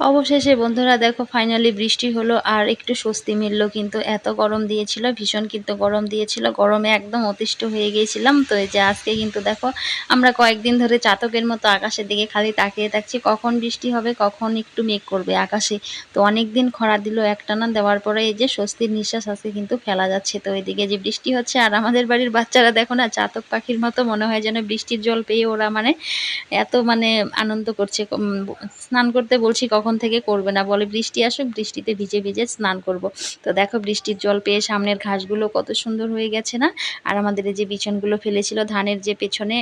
অবশেষে, বন্ধুরা, দেখো ফাইনালি বৃষ্টি হলো আর একটু স্বস্তি মিলল, কিন্তু এত গরম দিয়েছিল, ভীষণ কিন্তু গরম দিয়েছিল। গরমে একদম অতিষ্ঠ হয়ে গিয়েছিলাম। তো এই যে আজকে কিন্তু দেখো, আমরা কয়েকদিন ধরে চাতকের মতো আকাশের দিকে খালি তাকিয়ে থাকছি। কখন বৃষ্টি হবে, কখন একটু মেঘ করবে আকাশে। তো অনেক দিন খরা দিল একটানা, দেওয়ার পরে এই যে স্বস্তির নিঃশ্বাস আজকে কিন্তু ফেলা যাচ্ছে। তো এদিকে যে বৃষ্টি হচ্ছে, আর আমাদের বাড়ির বাচ্চারা দেখো না, চাতক পাখির মতো মনে হয় যেন বৃষ্টির জল পেয়ে ওরা মানে এত মানে আনন্দ করছে। স্নান করতে বলছি, কখন থেকে করবে না বলে বৃষ্টি আসুক, বৃষ্টিতে ভিজে ভিজে স্নান করব। তো দেখো বৃষ্টির জল পেয়ে সামনের ঘাসগুলো কত সুন্দর হয়ে গেছে না? আর আমাদের এই যে বিছনগুলো ফেলেছিল ধানের যে পেছনে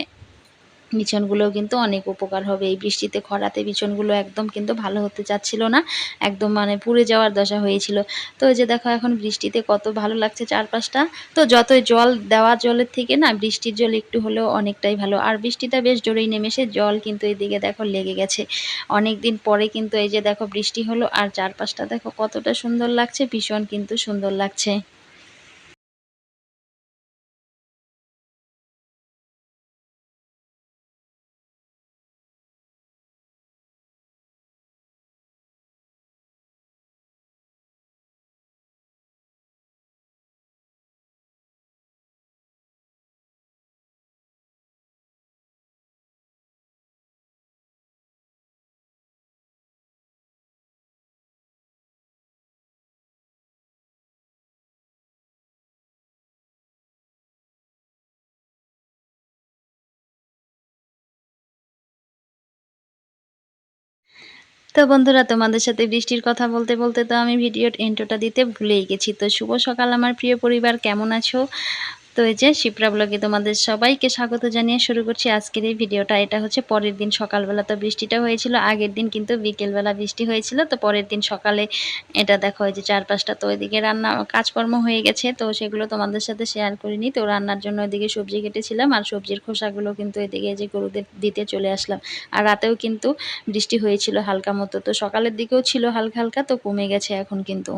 বিছনগুলোও কিন্তু অনেক উপকার হবে। এই বৃষ্টিতে খরাতে বিছনগুলো একদম কিন্তু ভালো হতে চাচ্ছিল না। একদম মানে পুড়ে যাওয়ার দশা হয়েছিল। তো যে দেখো এখন বৃষ্টিতে কত ভালো লাগছে চারপাশটা। তো যতই জল দেওয়া জলের থেকে না, বৃষ্টির জল একটু হলেও অনেকটাই ভালো। আর বৃষ্টিটা বেশ জোরেই নেমেছে, জল কিন্তু এদিকে দেখো লেগে গেছে। অনেক দিন পরে কিন্তু এই যে দেখো বৃষ্টি হলো, আর চারপাশটা দেখো কতটা সুন্দর লাগছে, ভীষণ কিন্তু সুন্দর লাগছে। তো বন্ধুরা, তোমাদের সাথে বৃষ্টির কথা বলতে বলতে তো আমি ভিডিওর এন্ট্রোটা দিতে ভুলেই গেছি। তো শুভ সকাল আমার প্রিয় পরিবার, কেমন আছো? তো এই যে শিপ্রা ব্লগে তোমাদের সবাইকে স্বাগত জানিয়ে শুরু করছি আজকের এই ভিডিওটা। এটা হচ্ছে পরের দিন সকালবেলা। তো বৃষ্টিটা হয়েছিল, আগের দিন কিন্তু বিকেলবেলা বৃষ্টি হয়েছিল। তো পরের দিন সকালে এটা দেখো যে চারপাশটা তো ওইদিকে রান্না কাজকর্ম হয়ে গেছে। তো সেগুলো তোমাদের সাথে শেয়ার করিনি। তো রান্নার জন্য ওইদিকে সবজি কেটেছিলাম আর সবজির খোসাগুলো কিন্তু এদিকে যে গরুদের দিতে চলে আসলাম। আর রাতেও কিন্তু বৃষ্টি হয়েছিল হালকা মতো। তো সকালের দিকেও ছিল হালকা হালকা, তো কমে গেছে এখন কিন্তু।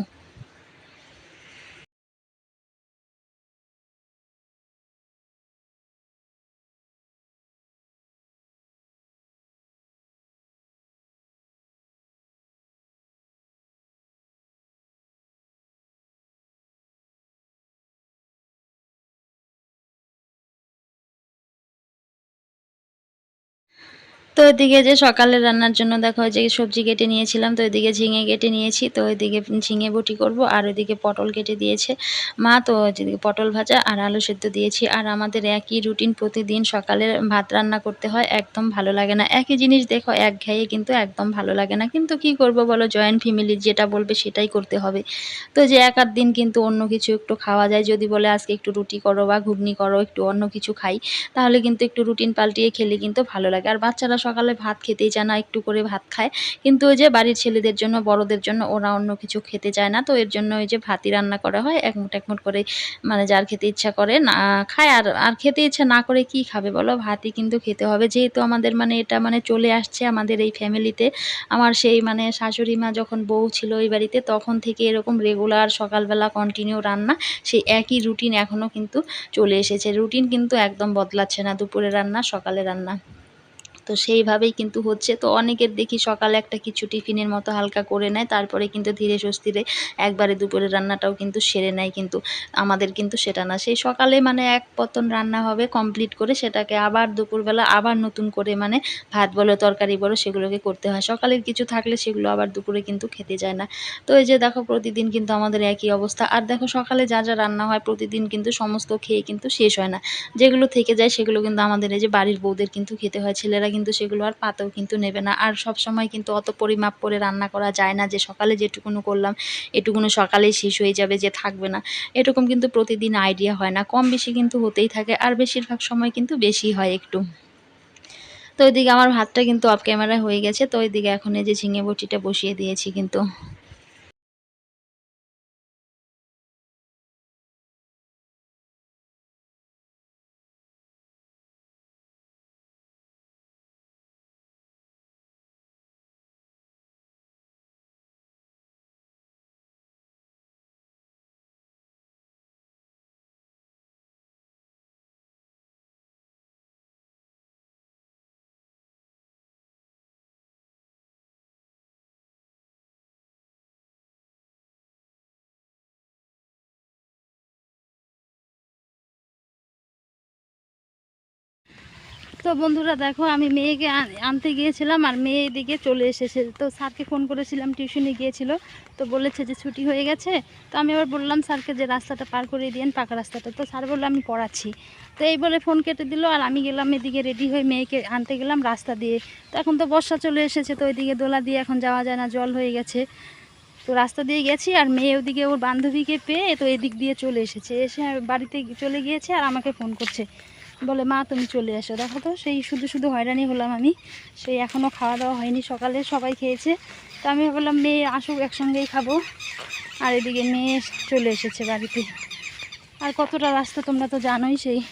তো ওইদিকে যে সকালে রান্নার জন্য দেখো যে সবজি কেটে নিয়েছিলাম, তো ওইদিকে ঝিঙে কেটে নিয়েছি, তো ওইদিকে ঝিঙে বটি করব, আর ওইদিকে পটল কেটে দিয়েছে মা, তো যেদিকে পটল ভাজা আর আলু সেদ্ধ দিয়েছি। আর আমাদের একই রুটিন প্রতিদিন সকালে ভাত রান্না করতে হয়, একদম ভালো লাগে না। একই জিনিস দেখো, এক ঘাইয়ে কিন্তু একদম ভালো লাগে না। কিন্তু কি করব বলো জয়েন্ট ফ্যামিলির যেটা বলবে সেটাই করতে হবে। তো যে এক আধ দিন কিন্তু অন্য কিছু একটু খাওয়া যায়, যদি বলে আজকে একটু রুটি করো বা ঘুগনি করো, একটু অন্য কিছু খাই, তাহলে কিন্তু একটু রুটিন পাল্টিয়ে খেলে কিন্তু ভালো লাগে। আর বাচ্চারা সকালে ভাত খেতেই চায় না, একটু করে ভাত খায়। কিন্তু ওই যে বাড়ির ছেলেদের জন্য, বড়দের জন্য ওরা অন্য কিছু খেতে চায় না। তো এর জন্য ওই যে ভাতই রান্না করা হয় একমুট একমুট করে মানে যার খেতে ইচ্ছা করে না, খায়। আর আর খেতে ইচ্ছা না করে কি খাবে বলো? ভাতই কিন্তু খেতে হবে। যেহেতু আমাদের মানে এটা মানে চলে আসছে আমাদের এই ফ্যামিলিতে। আমার সেই মানে শাশুড়ি মা যখন বউ ছিল ওই বাড়িতে, তখন থেকে এরকম রেগুলার সকালবেলা কন্টিনিউ রান্না, সেই একই রুটিন এখনও কিন্তু চলে এসেছে। রুটিন কিন্তু একদম বদলাচ্ছে না দুপুরে রান্না, সকালে রান্না। তো সেইভাবেই কিন্তু হচ্ছে। তো অনেকের দেখি সকালে একটা কিছু টিফিনের মতো হালকা করে নেয়, তারপরে কিন্তু ধীরে সুস্থিরে একবারে দুপুরে রান্নাটাও কিন্তু সেরে নেয় কিন্তু, আমাদের কিন্তু সেটা না। সেই সকালে মানে এক পতন রান্না হবে কমপ্লিট করে সেটাকে আবার দুপুরবেলা আবার নতুন করে মানে ভাত বলো, তরকারি বলো, সেগুলোকে করতে হয়। সকালের কিছু থাকলে সেগুলো আবার দুপুরে কিন্তু খেতে যায় না। তো এই যে দেখো প্রতিদিন কিন্তু আমাদের একই অবস্থা। আর দেখো সকালে যা যা রান্না হয় প্রতিদিন কিন্তু সমস্ত খেয়ে কিন্তু শেষ হয় না। যেগুলো থেকে যায় সেগুলো কিন্তু আমাদের এই যে বাড়ির বউদের কিন্তু খেতে হয়। ছেলেরা কিন্তু সেগুলো আর পাতেও কিন্তু নেবে না। আর সব সময় কিন্তু অত পরিমাপ করে রান্না করা যায় না যে সকালে যেটুকুনো করলাম, এটুকুনো সকালেই শেষ হয়ে যাবে যে থাকবে না। এরকম কিন্তু প্রতিদিন আইডিয়া হয় না। কম বেশি কিন্তু হতেই থাকে, আর বেশিরভাগ সময় কিন্তু বেশি হয় একটু। তো ওইদিকে আমার ভাতটা কিন্তু অফ ক্যামেরায় হয়ে গেছে, তো ওইদিকে এখন এই যে ঝিঙে বটিটা বসিয়ে দিয়েছি কিন্তু। তো বন্ধুরা দেখো, আমি মেয়েকে আনতে গিয়েছিলাম আর মেয়ে এদিকে চলে এসেছে। তো স্যারকে ফোন করেছিলাম, টিউশনে গিয়েছিল। তো বলেছে যে ছুটি হয়ে গেছে। তো আমি আবার বললাম স্যারকে যে রাস্তাটা পার করে দিন পাকা রাস্তাটা। তো স্যার বলল, আমি পড়াচ্ছি। তো এই বলে ফোন কেটে দিল আর আমি গেলাম এদিকে রেডি হয়ে মেয়েকে আনতে গেলাম রাস্তা দিয়ে। তো এখন তো বর্ষা চলে এসেছে, তো ওইদিকে দোলা দিয়ে এখন যাওয়া যায় না, জল হয়ে গেছে। তো রাস্তা দিয়ে গেছি আর মেয়ে ওদিকে ওর বান্ধবীকে পেয়ে তো এদিক দিয়ে চলে এসেছে। এসে বাড়িতে চলে গিয়েছে আর আমাকে ফোন করছে। বলে, মা, তুমি চলে এসো। দেখো তো, সেই শুধু শুধু হয়রানি হলাম আমি। সেই এখনও খাওয়া দাওয়া হয়নি, সকালে সবাই খেয়েছে। তো আমি বললাম মেয়ে আসুক, একসঙ্গেই খাব। আর এদিকে মেয়ে চলে এসেছে বাড়িতে। আর কতটা রাস্তা তোমরা তো জানোই, সেই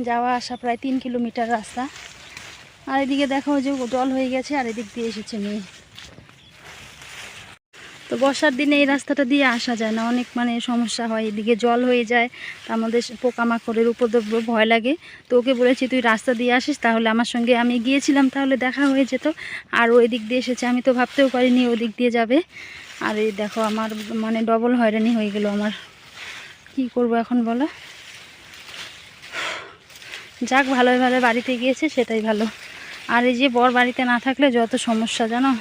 যাওয়া আসা প্রায় তিন কিলোমিটার রাস্তা। আর এদিকে দেখো যে জল হয়ে গেছে, আর এদিক দিয়ে এসেছে মেয়ে। তো বর্ষার দিনে এই রাস্তাটা দিয়ে আসা যায় না। অনেক মানে সমস্যা হয়, এদিকে জল হয়ে যায় তার মধ্যে পোকামাকড়ের উপদ্রব ভয় লাগে। তো ওকে বলেছি, তুই রাস্তা দিয়ে আসিস, তাহলে আমার সঙ্গে আমি গিয়েছিলাম, তাহলে দেখা হয়ে যেত। আর ওই দিক দিয়ে এসেছে, আমি তো ভাবতেও পারিনি ওই দিক দিয়ে যাবে। আর এই দেখো, আমার মানে ডবল হয়রানি হয়ে গেল আমার। কি করব এখন বলো? যাক, ভালোই ভালো, বাড়িতে গিয়েছে, সেটাই ভালো। আর এই যে বর বাড়িতে না থাকলে যত সমস্যা জানো?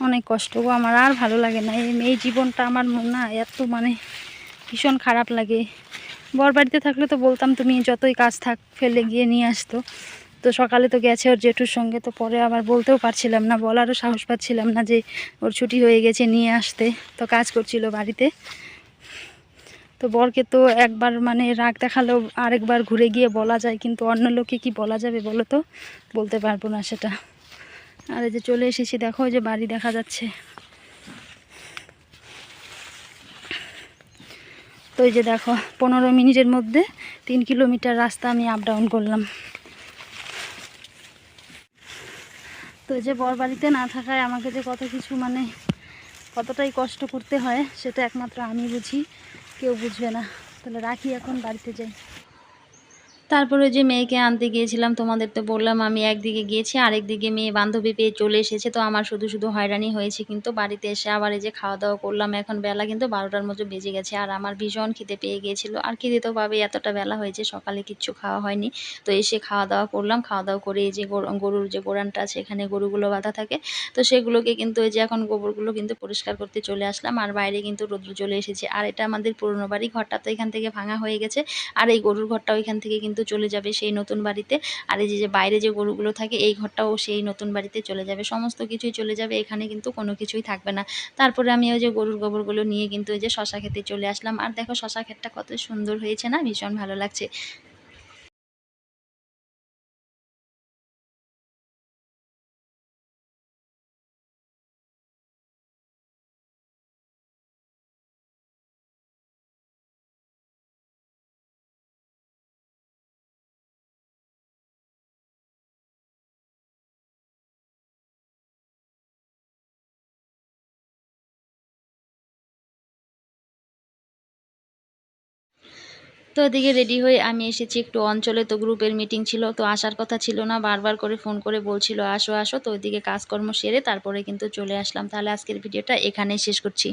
অনেক কষ্ট গো, আমার আর ভালো লাগে না। এই জীবনটা আমার না এত মানে ভীষণ খারাপ লাগে। বর বাড়িতে থাকলে তো বলতাম তুমি যতই কাজ থাক, ফেলে গিয়ে নিয়ে আসতো। তো সকালে তো গেছে ওর জেঠুর সঙ্গে, তো পরে আবার বলতেও পারছিলাম না, বলারও সাহস পাচ্ছিলাম না যে ওর ছুটি হয়ে গেছে নিয়ে আসতে। তো কাজ করছিল বাড়িতে। তো বরকে তো একবার মানে রাগ দেখালেও আরেকবার ঘুরে গিয়ে বলা যায়, কিন্তু অন্য লোকে কি বলা যাবে বলো তো? বলতে পারব না সেটা। আর এই যে চলে এসেছি, দেখো যে বাড়ি দেখা যাচ্ছে। তো এই যে দেখো, পনেরো মিনিটের মধ্যে তিন কিলোমিটার রাস্তা আমি আপ ডাউন করলাম। তো যে বর বাড়িতে না থাকায় আমাকে যে কত কিছু মানে কতটাই কষ্ট করতে হয়, সেটা একমাত্র আমি বুঝি, কেউ বুঝবে না। তাহলে রাখি এখন বাড়িতে যাই। তারপরে যে মেয়েকে আনতে গিয়েছিলাম, তোমাদের তো বললাম আমি একদিকে গিয়েছি, আরেকদিকে মেয়ে বান্ধবী পেয়ে চলে এসেছে, তো আমার শুধু শুধু হয়রানি হয়েছে কিন্তু বাড়িতে এসে আবার এই যে খাওয়া দাওয়া করলাম, এখন বেলা কিন্তু বারোটার মতো বেজে গেছে আর আমার ভীষণ খিদে পেয়ে গিয়েছিল। আর খিদে তো পাবে এতটা বেলা হয়েছে, সকালে কিচ্ছু খাওয়া হয়নি। তো এসে খাওয়া দাওয়া করলাম খাওয়া দাওয়া করে এই যে গরুর যে গোড়ানটা আছে, এখানে গরুগুলো বাঁধা থাকে, তো সেগুলোকে কিন্তু এই যে এখন গোবরগুলো কিন্তু পরিষ্কার করতে চলে আসলাম আর বাইরে কিন্তু রোদ্র চলে এসেছে। আর এটা আমাদের পুরনো বাড়ি, ঘরটা তো এখান থেকে ভাঙা হয়ে গেছে, আর এই গরুর ঘরটাও এখান থেকে কিন্তু চলে যাবে সেই নতুন বাড়িতে। আর এই যে যে বাইরে যে গরুগুলো থাকে, এই ঘরটাও সেই নতুন বাড়িতে চলে যাবে। সমস্ত কিছুই চলে যাবে, এখানে কিন্তু কোনো কিছুই থাকবে না। তারপরে আমি ওই যে গরুর গোবরগুলো নিয়ে কিন্তু ওই যে শশা খেতে চলে আসলাম। আর দেখো, শশা ক্ষেতটা কত সুন্দর হয়েছে না? ভীষণ ভালো লাগছে। তো ওদিকে রেডি হয়ে আমি এসেছি একটু অঞ্চলে। তো গ্রুপের মিটিং ছিল, তো আসার কথা ছিল না। বারবার করে ফোন করে বলছিল, আসো আসো। তো ওইদিকে কাজকর্ম সেরে তারপরে কিন্তু চলে আসলাম। তাহলে আজকের ভিডিওটা এখানেই শেষ করছি।